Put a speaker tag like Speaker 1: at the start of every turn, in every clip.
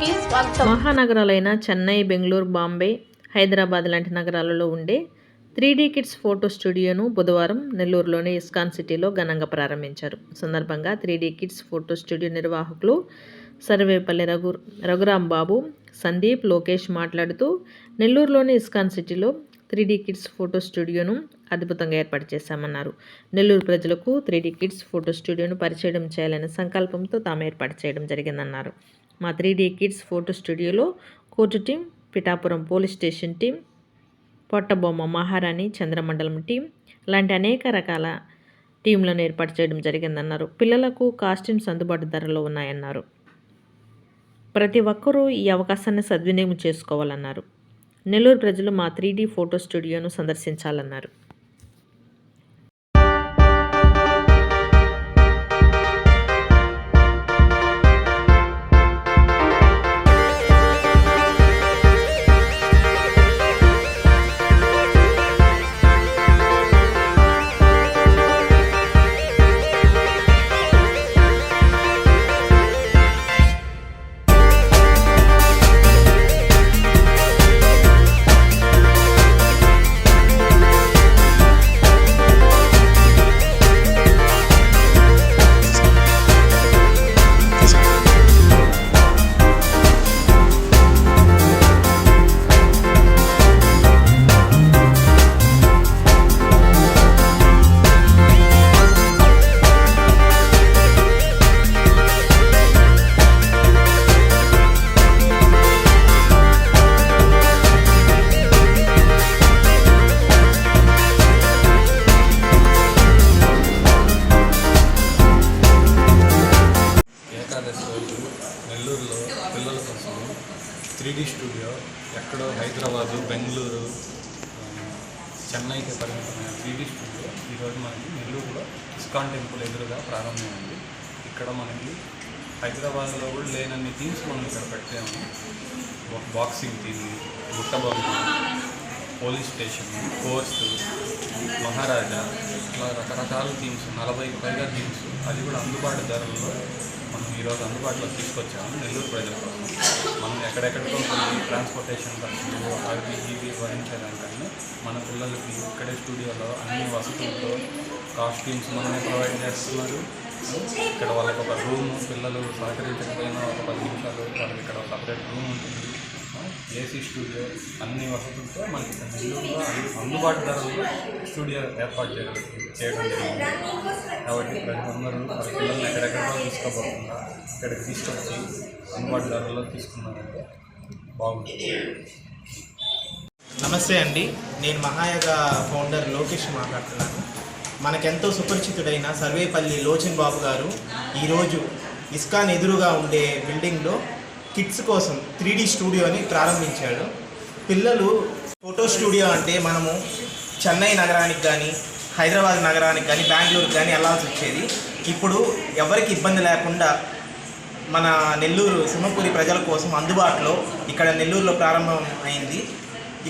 Speaker 1: మహానగరాలైన చెన్నై బెంగళూరు బాంబే హైదరాబాద్ లాంటి నగరాలలో ఉండే త్రీ డీ కిడ్స్ ఫోటో స్టూడియోను బుధవారం నెల్లూరులోని ఇస్కాన్ సిటీలో ఘనంగా ప్రారంభించారు. సందర్భంగా three D kids photo studio నిర్వాహకులు సర్వేపల్లి రఘు రఘురాం బాబు సందీప్ లోకేష్ మాట్లాడుతూ నెల్లూరులోని ఇస్కాన్ సిటీలో త్రీ డీ కిడ్స్ ఫోటో స్టూడియోను అద్భుతంగా ఏర్పాటు చేశామన్నారు. నెల్లూరు ప్రజలకు త్రీ డీ కిడ్స్ ఫోటో స్టూడియోను పరిచయం చేయాలనే సంకల్పంతో తాము ఏర్పాటు చేయడం జరిగిందన్నారు. మా త్రీ డీ కిడ్స్ ఫోటో స్టూడియోలో court team Pithapuram police station team పొట్టబొమ్మ మహారాణి చంద్రమండలం టీం లాంటి అనేక రకాల టీంలను ఏర్పాటు చేయడం జరిగిందన్నారు. పిల్లలకు కాస్ట్యూమ్స్ అందుబాటు ధరలో ఉన్నాయన్నారు. ప్రతి ఒక్కరూ ఈ అవకాశాన్ని సద్వినియోగం చేసుకోవాలన్నారు. నెల్లూరు ప్రజలు మా త్రీ డీ ఫోటో స్టూడియోను సందర్శించాలన్నారు.
Speaker 2: త్రీ డీ స్టూడియో ఎక్కడో హైదరాబాదు బెంగళూరు చెన్నైకి పరిమితమైన త్రీ డీ స్టూడియో. ఈరోజు మనకి నెల్లూరులో ఇస్కాన్ టెంపుల్ ఎదురుగా ప్రారంభమైంది. ఇక్కడ మనకి హైదరాబాద్లో కూడా లేనన్ని థీమ్స్ మనం ఇక్కడ పెట్టాము బాక్సింగ్ థీమ్ గుట్టబొమ్మ పోలీస్ స్టేషన్ కోర్సు మహారాజా ఇట్లా రకరకాల థీమ్స్ నలభైకి పైగా థీమ్స్ అది కూడా అందుబాటు ధరల్లో ఈరోజు అందుబాటులో తీసుకొచ్చాము నెల్లూరు ప్రజల కోసం. మనం ఎక్కడెక్కడికో ట్రాన్స్పోర్టేషన్ ఖర్చులు అవి ఇవి భరించేదానికన్నా మన పిల్లలకి ఇక్కడే స్టూడియోలో అన్ని వసతులతో కాస్ట్యూమ్స్ మనమే ప్రొవైడ్ చేస్తున్నారు. ఇక్కడ వాళ్ళకి ఒక రూమ్ పిల్లలు సహకరించకపోయినా ఒక పది నిమిషాలు వాళ్ళకి ఇక్కడ సపరేట్ రూమ్ ఉంటుంది. ఏసీ స్టూడియో అన్ని వసతులతో మనకి నెల్లూరులో అందుబాటు ధరల్లో స్టూడియో ఏర్పాటు చేయడం చేయడం జరిగింది. కాబట్టి ప్రజలందరూ వాళ్ళ పిల్లల్ని ఎక్కడెక్కడో తీసుకోబోకుండా ఇక్కడికి తీసుకొచ్చి అందుబాటు ధరలో తీసుకున్నారంటే బాగుంటుంది.
Speaker 3: నమస్తే అండి. నేను మహాయగ ఫౌండర్ లోకేష్ మాట్లాడుతున్నాను. మనకెంతో సుపరిచితుడైన సర్వేపల్లి లోచన్ బాబు గారు ఈరోజు ఇస్కాన్ ఎదురుగా ఉండే బిల్డింగ్లో కిడ్స్ కోసం త్రీ స్టూడియోని ప్రారంభించాడు. పిల్లలు ఫోటో స్టూడియో అంటే మనము చెన్నై నగరానికి కానీ హైదరాబాద్ నగరానికి కానీ బెంగళూరుకి కానీ వెళ్ళాల్సి వచ్చేది. ఇప్పుడు ఎవరికి ఇబ్బంది లేకుండా మన నెల్లూరు సింహపూరి ప్రజల కోసం అందుబాటులో ఇక్కడ నెల్లూరులో ప్రారంభం అయింది.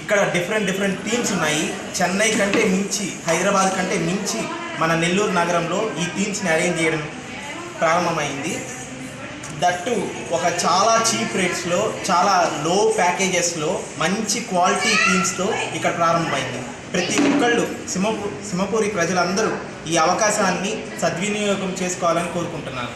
Speaker 3: ఇక్కడ డిఫరెంట్ డిఫరెంట్ టీమ్స్ ఉన్నాయి. చెన్నై కంటే మించి హైదరాబాద్ కంటే మించి మన నెల్లూరు నగరంలో ఈ టీమ్స్ని అరేంజ్ చేయడం ప్రారంభమైంది. దట్టు ఒక చాలా చీప్ రేట్స్లో చాలా లో ప్యాకేజెస్లో మంచి క్వాలిటీ టీమ్స్తో ఇక్కడ ప్రారంభమైంది. ప్రతి ఒక్కళ్ళు సింహపు సింహపూరి ప్రజలందరూ ఈ అవకాశాన్ని సద్వినియోగం చేసుకోవాలని కోరుకుంటున్నాను.